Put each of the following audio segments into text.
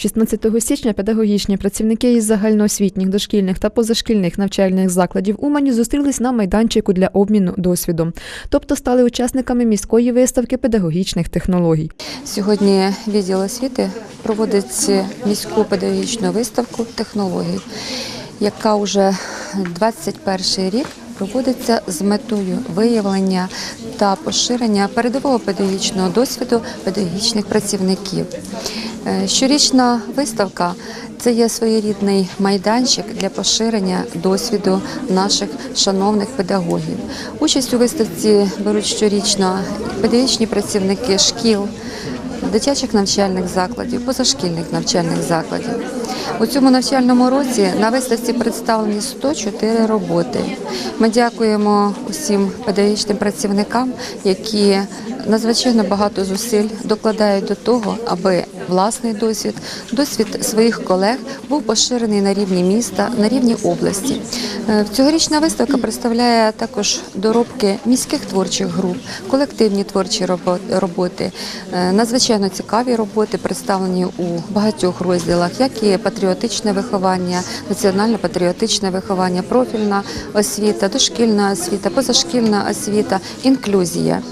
16 січня педагогічні працівники із загальноосвітніх, дошкільних та позашкільних навчальних закладів Умані зустрілись на майданчику для обміну досвідом, тобто стали учасниками міської виставки педагогічних технологій. Сьогодні відділ освіти проводить міську педагогічну виставку технологій, яка вже 21 рік проводиться з метою виявлення та поширення передового педагогічного досвіду педагогічних працівників. Е, Щорічна виставка це є своєрідний майданчик для поширення досвіду наших шановних педагогів. Участь у виставці беруть щорічно педагогічні працівники шкіл, дитячих навчальних закладів, позашкільних навчальних закладів. У цьому навчальному році на виставці представлені 104 роботи. Ми дякуємо усім педагогічним працівникам, які надзвичайно багато зусиль докладають до того, аби власний досвід, досвід своїх колег був поширений на рівні міста, на рівні області. Е, Цьогорічна виставка представляє також доробки міських творчих груп, колективні творчі роботи, Е, надзвичайно цікаві роботи представлені у багатьох розділах, як і патріотичне виховання, національно-патріотичне виховання, профільна освіта, дошкільна освіта, позашкільна освіта, інклюзія.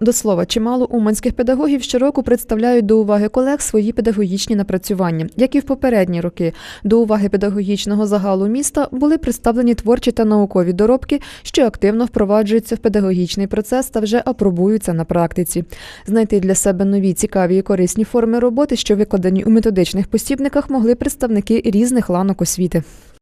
До слова, чимало уманських педагогів щороку представляють до уваги колег свої педагогічні напрацювання. Як і в попередні роки, до уваги педагогічного загалу міста були представлені творчі та наукові доробки, що активно впроваджуються в педагогічний процес та вже апробуються на практиці. Знайти для себе нові цікаві і корисні форми роботи, що викладені у методичних посібниках, могли представники різних ланок освіти.